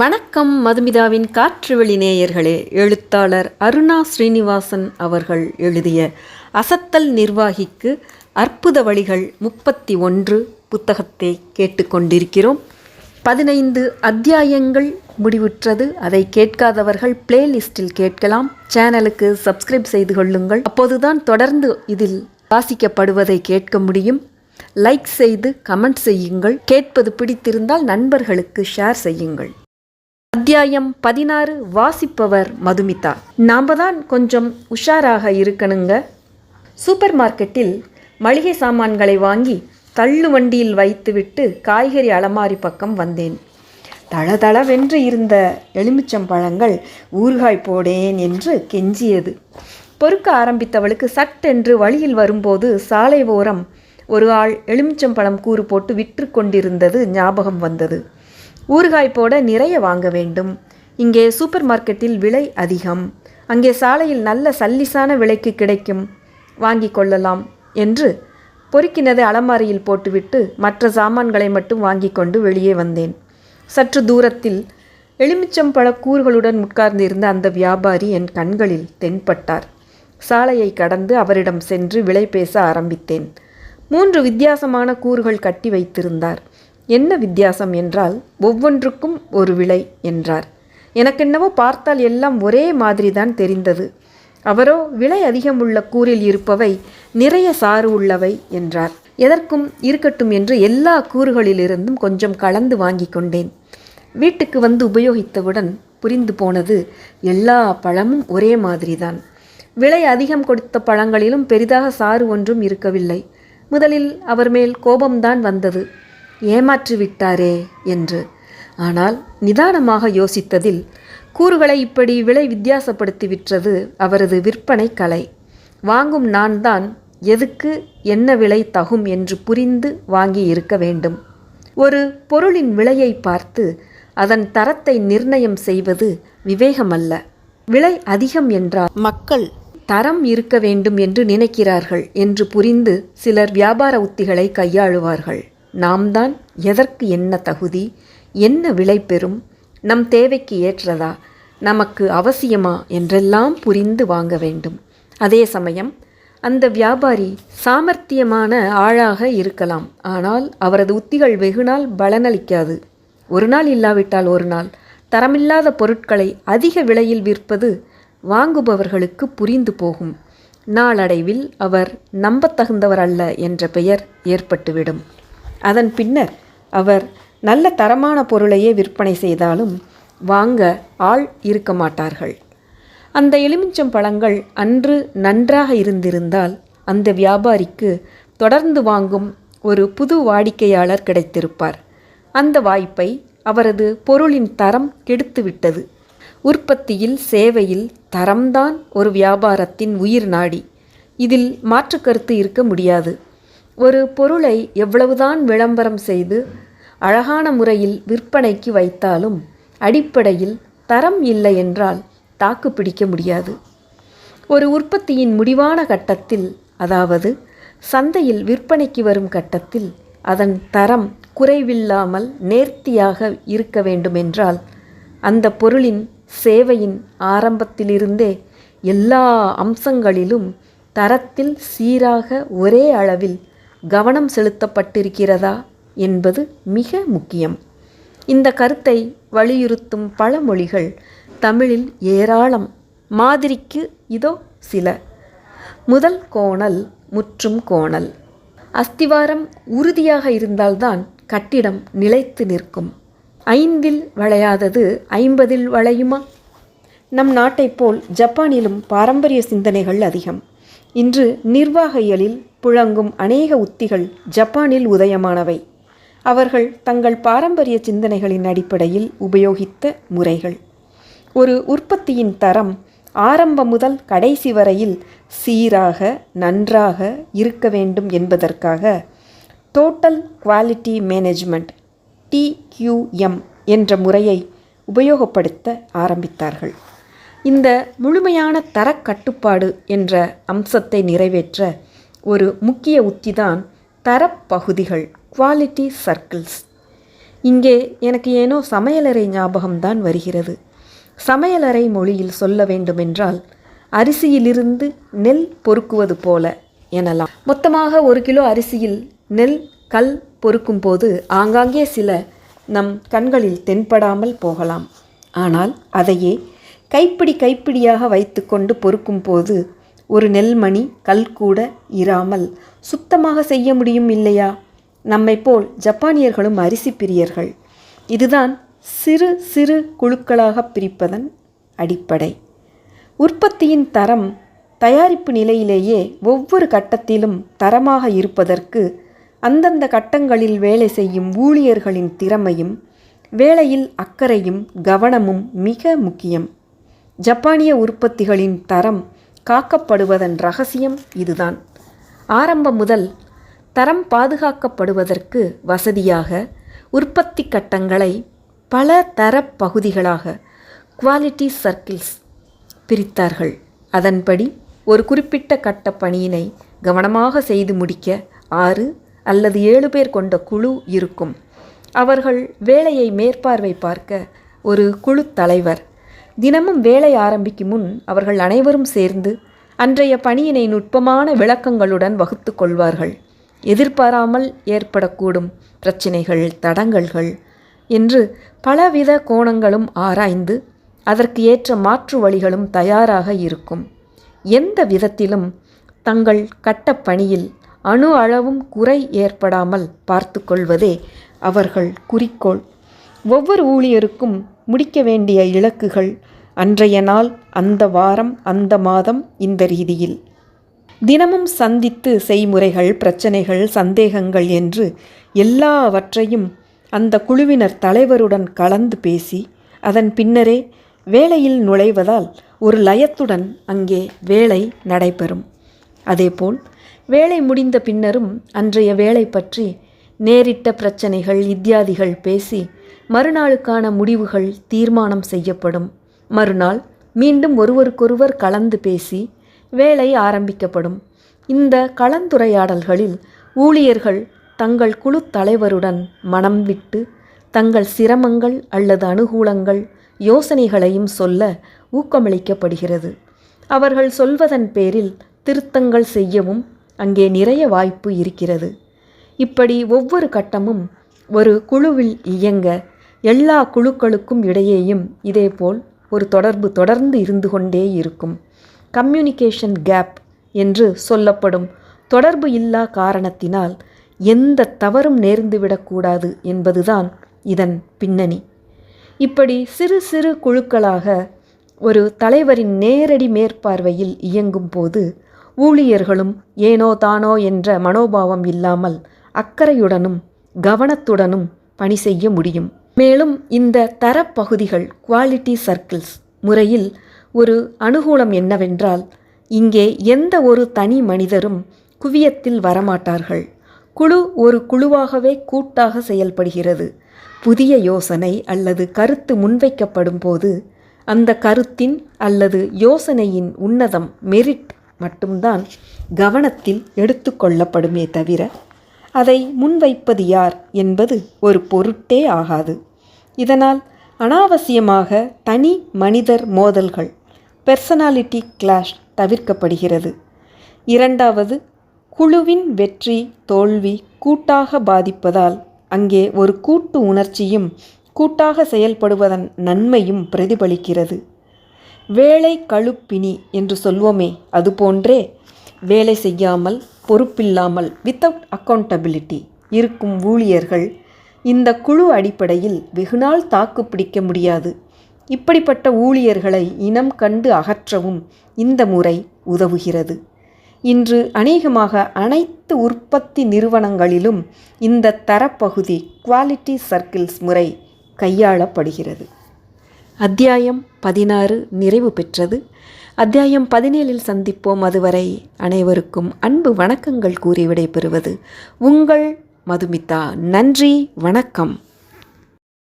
வணக்கம் மதுமிதாவின் காற்றுவெளி நேயர்களே. எழுத்தாளர் அருணா ஸ்ரீனிவாசன் அவர்கள் எழுதிய அசத்தல் நிர்வாகிக்கு அற்புத வழிகள் முப்பத்தி ஒன்று புத்தகத்தை கேட்டுக்கொண்டிருக்கிறோம். பதினைந்து அத்தியாயங்கள் முடிவுற்றது. அதை கேட்காதவர்கள் பிளேலிஸ்டில் கேட்கலாம். சேனலுக்கு சப்ஸ்கிரைப் செய்து கொள்ளுங்கள். அப்போதுதான் தொடர்ந்து இதில் வாசிக்கப்படுவதை கேட்க முடியும். லைக் செய்து கமெண்ட் செய்யுங்கள். கேட்பது பிடித்திருந்தால் நண்பர்களுக்கு ஷேர் செய்யுங்கள். அத்தியாயம் பதினாறு வாசிப்பவர் மதுமிதா. நாம தான் கொஞ்சம் உஷாராக இருக்கணுங்க. சூப்பர் மார்க்கெட்டில் மளிகை சாமான்களை வாங்கி தள்ளு வண்டியில் வைத்துவிட்டு காய்கறி அலமாரி பக்கம் வந்தேன். தளதளவென்று இருந்த எலுமிச்சம்பழங்கள் ஊறுகாய் போடேன் என்று கெஞ்சியது. பொறுக்க ஆரம்பித்தவளுக்கு சட்டென்று வழியில் வரும்போது சாலை ஓரம் ஒரு ஆள் எலுமிச்சம்பழம் கூறு போட்டு விற்று கொண்டிருந்தது ஞாபகம் வந்தது. ஊறுகாய் போட நிறைய வாங்க வேண்டும். இங்கே சூப்பர் மார்க்கெட்டில் விலை அதிகம். அங்கே சாலையில் நல்ல சல்லிசான விலைக்கு கிடைக்கும். வாங்கி கொள்ளலாம் என்று பொறுக்கினதை அலமாரியில் போட்டுவிட்டு மற்ற சாமான்களை மட்டும் வாங்கி கொண்டு வெளியே வந்தேன். சற்று தூரத்தில் எலுமிச்சம்பழ கூறுகளுடன் உட்கார்ந்திருந்த அந்த வியாபாரி என் கண்களில் தென்பட்டார். சாலையை கடந்து அவரிடம் சென்று விலை பேச ஆரம்பித்தேன். மூன்று வித்தியாசமான கூறுகள் கட்டி வைத்திருந்தார். என்ன வித்தியாசம் என்றால் ஒவ்வொன்றுக்கும் ஒரு விலை என்றார். எனக்கென்னவோ பார்த்தால் எல்லாம் ஒரே மாதிரி தான் தெரிந்தது. அவரோ விலை அதிகம் உள்ள கூறில் இருப்பவை நிறைய சாறு உள்ளவை என்றார். எதற்கும் இருக்கட்டும் என்று எல்லா கூறுகளிலிருந்தும் கொஞ்சம் கலந்து வாங்கி கொண்டேன். வீட்டுக்கு வந்து உபயோகித்தவுடன் புரிந்து போனது எல்லா பழமும் ஒரே மாதிரிதான். விலை அதிகம் கொடுத்த பழங்களிலும் பெரிதாக சாறு ஒன்றும் இருக்கவில்லை. முதலில் அவர் மேல் கோபம்தான் வந்தது. ஏமாற்றி விட்டாரே என்று. ஆனால் நிதானமாக யோசித்ததில் கூறுகளை இப்படி விலை வித்தியாசப்படுத்தி விற்றது அவரது விற்பனை கலை. வாங்கும் நான் தான் எதுக்கு என்ன விலை தகும் என்று புரிந்து வாங்கி இருக்க வேண்டும். ஒரு பொருளின் விலையை பார்த்து அதன் தரத்தை நிர்ணயம் செய்வது விவேகமல்ல. விலை அதிகம் என்றால் மக்கள் தரம் இருக்க வேண்டும் என்று நினைக்கிறார்கள் என்று புரிந்து சிலர் வியாபார உத்திகளை கையாளுவார்கள். நாம் தான் எதற்கு என்ன தகுதி? என்ன விலை பெறும்? நம் தேவைக்கு ஏற்றதா? நமக்கு அவசியமா? என்றெல்லாம் புரிந்து வாங்க வேண்டும். அதே சமயம் அந்த வியாபாரி சாமர்த்தியமான ஆளாக இருக்கலாம். ஆனால் அவரது உத்திகள் வெகுநாள் பலனளிக்காது. ஒரு நாள் இல்லாவிட்டால் ஒரு நாள். தரமில்லாத பொருட்களை அதிக விலையில் விற்பது வாங்குபவர்களுக்கு புரிந்து போகும். நாளடைவில் அவர் நம்பத்தகுந்தவர் அல்ல என்ற பெயர் ஏற்பட்டுவிடும். அதன் பின்னர் அவர் நல்ல தரமான பொருளையே விற்பனை செய்தாலும் வாங்க ஆள் இருக்க மாட்டார்கள். அந்த எலுமிச்சம் பழங்கள் அன்று நன்றாக இருந்திருந்தால் அந்த வியாபாரிக்கு தொடர்ந்து வாங்கும் ஒரு புது வாடிக்கையாளர் கிடைத்திருப்பார். அந்த வாய்ப்பை அவரது பொருளின் தரம் கெடுத்துவிட்டது. உற்பத்தியில் சேவையில் தரம்தான் ஒரு வியாபாரத்தின் உயிர் நாடி. இதில் மாற்று கருத்து இருக்க முடியாது. ஒரு பொருளை எவ்வளவுதான் விளம்பரம் செய்து அழகான முறையில் விற்பனைக்கு வைத்தாலும் அடிப்படையில் தரம் இல்லை என்றால் தாக்கு பிடிக்க முடியாது. ஒரு உற்பத்தியின் முடிவான கட்டத்தில் அதாவது சந்தையில் விற்பனைக்கு வரும் கட்டத்தில் அதன் தரம் குறைவில்லாமல் நேர்த்தியாக இருக்க வேண்டுமென்றால் அந்த பொருளின் சேவையின் ஆரம்பத்திலிருந்தே எல்லா அம்சங்களிலும் தரத்தில் சீராக ஒரே அளவில் கவனம் செலுத்தப்பட்டிருக்கிறதா என்பது மிக முக்கியம். இந்த கருத்தை வலியுறுத்தும் பல மொழிகள் தமிழில் ஏராளம். மாதிரிக்கு இதோ சில. முதல் கோணல் முற்றும் கோணல். அஸ்திவாரம் உறுதியாக இருந்தால்தான் கட்டிடம் நிலைத்து நிற்கும். ஐந்தில் வளையாதது ஐம்பதில் வளையுமா? நம் நாட்டைப் போல் ஜப்பானிலும் பாரம்பரிய சிந்தனைகள் அதிகம். இன்று நிர்வாக இயலில் புழங்கும் அநேக உத்திகள் ஜப்பானில் உதயமானவை. அவர்கள் தங்கள் பாரம்பரிய சிந்தனைகளின் அடிப்படையில் உபயோகித்த முறைகள். ஒரு உற்பத்தியின் தரம் ஆரம்பம் முதல் கடைசி வரையில் சீராக நன்றாக இருக்க வேண்டும் என்பதற்காக டோட்டல் குவாலிட்டி மேனேஜ்மெண்ட் டிக்யூஎம் என்ற முறையை உபயோகப்படுத்த ஆரம்பித்தார்கள். இந்த முழுமையான தரக்கட்டுப்பாடு என்ற அம்சத்தை நிறைவேற்ற ஒரு முக்கிய உத்திதான் தரப்பகுதிகள் குவாலிட்டி சர்க்கிள்ஸ் இங்கே எனக்கு ஏனோ சமையலறை ஞாபகம்தான் வருகிறது. சமையலறை மொழியில் சொல்ல வேண்டுமென்றால் அரிசியிலிருந்து நெல் பொறுக்குவது போல எனலாம். மொத்தமாக ஒரு கிலோ அரிசியில் நெல் கல் பொறுக்கும் போது ஆங்காங்கே சில நம் கண்களில் தென்படாமல் போகலாம். ஆனால் அதையே கைப்பிடி கைப்பிடியாக வைத்துக்கொண்டு பொறுக்கும் போது ஒரு நெல்மணி கல் கூட இராமல் சுத்தமாக செய்ய முடியும் இல்லையா? நம்மை போல் ஜப்பானியர்களும் அரிசி பிரியர்கள். இதுதான் சிறு சிறு குழுக்களாக பிரிப்பதன் அடிப்படை. உற்பத்தியின் தரம் தயாரிப்பு நிலையிலேயே ஒவ்வொரு கட்டத்திலும் தரமாக இருப்பதற்கு அந்தந்த கட்டங்களில் வேலை செய்யும் ஊழியர்களின் திறமையும் வேலையில் அக்கறையும் கவனமும் மிக முக்கியம். ஜப்பானிய உற்பத்திகளின் தரம் காக்கப்படுவதன் ரகசியம் இதுதான். ஆரம்பம் முதல் தரம் பாதுகாக்கப்படுவதற்கு வசதியாக உற்பத்தி கட்டங்களை பல தர பகுதிகளாக குவாலிட்டி சர்க்கிள்ஸ் பிரித்தார்கள். அதன்படி ஒரு குறிப்பிட்ட கட்ட பணியினை கவனமாக செய்து முடிக்க ஆறு அல்லது ஏழு பேர் கொண்ட குழு இருக்கும். அவர்கள் வேலையை மேற்பார்வை பார்க்க ஒரு குழு தலைவர் தினமும் வேலை ஆரம்பிக்கும் முன் அவர்கள் அனைவரும் சேர்ந்து அன்றைய பணியினை நுட்பமான விளக்கங்களுடன் வகுத்து கொள்வார்கள். எதிர்பாராமல் ஏற்படக்கூடும் பிரச்சினைகள் தடங்கல்கள் என்று பலவித கோணங்களும் ஆராய்ந்து அதற்கு ஏற்ற மாற்று வழிகளும் தயாராக இருக்கும். எந்த விதத்திலும் தங்கள் கட்டப்பணியில் அணு அளவும் குறை ஏற்படாமல் பார்த்து கொள்வதே அவர்கள் குறிக்கோள். ஒவ்வொரு ஊழியருக்கும் முடிக்க வேண்டிய இலக்குகள் அன்றைய நாள் அந்த வாரம் அந்த மாதம் இந்த ரீதியில். தினமும் சந்தித்து செய்முறைகள் பிரச்சனைகள் சந்தேகங்கள் என்று எல்லாவற்றையும் அந்த குழுவினர் தலைவருடன் கலந்து பேசி அதன் பின்னரே வேலையில் நுழைவதால் ஒரு லயத்துடன் அங்கே வேலை நடைபெறும். அதேபோல் வேலை முடிந்த பின்னரும் அன்றைய வேலை பற்றி நேரிட்ட பிரச்சனைகள் இத்தியாதிகள் பேசி மறுநாளுக்கான முடிவுகள் தீர்மானம் செய்யப்படும். மறுநாள் மீண்டும் ஒருவருக்கொருவர் கலந்து பேசி வேலை ஆரம்பிக்கப்படும். இந்த கலந்துரையாடல்களில் ஊழியர்கள் தங்கள் குழு தலைவருடன் மனம் விட்டு தங்கள் சிரமங்கள் அல்லது அனுகூலங்கள் யோசனைகளையும் சொல்ல ஊக்கமளிக்கப்படுகிறது. அவர்கள் சொல்வதன் பேரில் திருத்தங்கள் செய்யவும் அங்கே நிறைய வாய்ப்பு இருக்கிறது. இப்படி ஒவ்வொரு கட்டமும் ஒரு குழுவில் இயங்க எல்லா குழுக்களுக்கும் இடையேயும் இதேபோல் ஒரு தொடர்பு தொடர்ந்து இருந்து கொண்டே இருக்கும். கம்யூனிகேஷன் கேப் என்று சொல்லப்படும் தொடர்பு இல்லா காரணத்தினால் எந்த தவறும் நேர்ந்துவிடக்கூடாது என்பதுதான் இதன் பின்னணி. இப்படி சிறு சிறு குழுக்களாக ஒரு தலைவரின் நேரடி மேற்பார்வையில் இயங்கும் போது ஊழியர்களும் ஏனோ தானோ என்ற மனோபாவம் இல்லாமல் அக்கறையுடனும் கவனத்துடனும் பணி செய்ய முடியும். மேலும் இந்த தரப்பகுதிகள் குவாலிட்டி சர்க்கிள்ஸ் முறையில் ஒரு அனுகூலம் என்னவென்றால் இங்கே எந்த ஒரு தனி மனிதரும் குவியத்தில் வரமாட்டார்கள். குழு ஒரு குழுவாகவே கூட்டாக செயல்படுகிறது. புதிய யோசனை அல்லது கருத்து முன்வைக்கப்படும் போது அந்த கருத்தின் அல்லது யோசனையின் உன்னதம் மெரிட் மட்டும்தான் கவனத்தில் எடுத்துக்கொள்ளப்படுமே தவிர அதை முன்வைப்பது யார் என்பது ஒரு பொருட்டே ஆகாது. இதனால் அனாவசியமாக தனி மனிதர் மோதல்கள் பெர்சனாலிட்டி கிளாஷ் தவிர்க்கப்படுகிறது. இரண்டாவது குழுவின் வெற்றி தோல்வி கூட்டாக பாதிப்பதால் அங்கே ஒரு கூட்டு உணர்ச்சியும் கூட்டாக செயல்படுவதன் நன்மையும் பிரதிபலிக்கிறது. வேலை கழுப்பினி என்று சொல்வோமே அதுபோன்றே வேலை செய்யாமல் பொறுப்பில்லாமல் வித்தவுட் அக்கௌண்டபிலிட்டி இருக்கும் ஊழியர்கள் இந்த குழு அடிப்படையில் வெகுநாள் தாக்கு பிடிக்க முடியாது. இப்படிப்பட்ட ஊழியர்களை இனம் கண்டு அகற்றவும் இந்த முறை உதவுகிறது. இன்று அநேகமாக அனைத்து உற்பத்தி நிறுவனங்களிலும் இந்த தரப்பகுதி குவாலிட்டி சர்க்கிள்ஸ் முறை கையாளப்படுகிறது. அத்தியாயம் பதினாறு நிறைவு பெற்றது. அத்தியாயம் பதினேழில் சந்திப்போம். அதுவரை அனைவருக்கும் அன்பு வணக்கங்கள் கூறி விடைபெறுவது உங்கள் மதுமிதா. நன்றி வணக்கம்.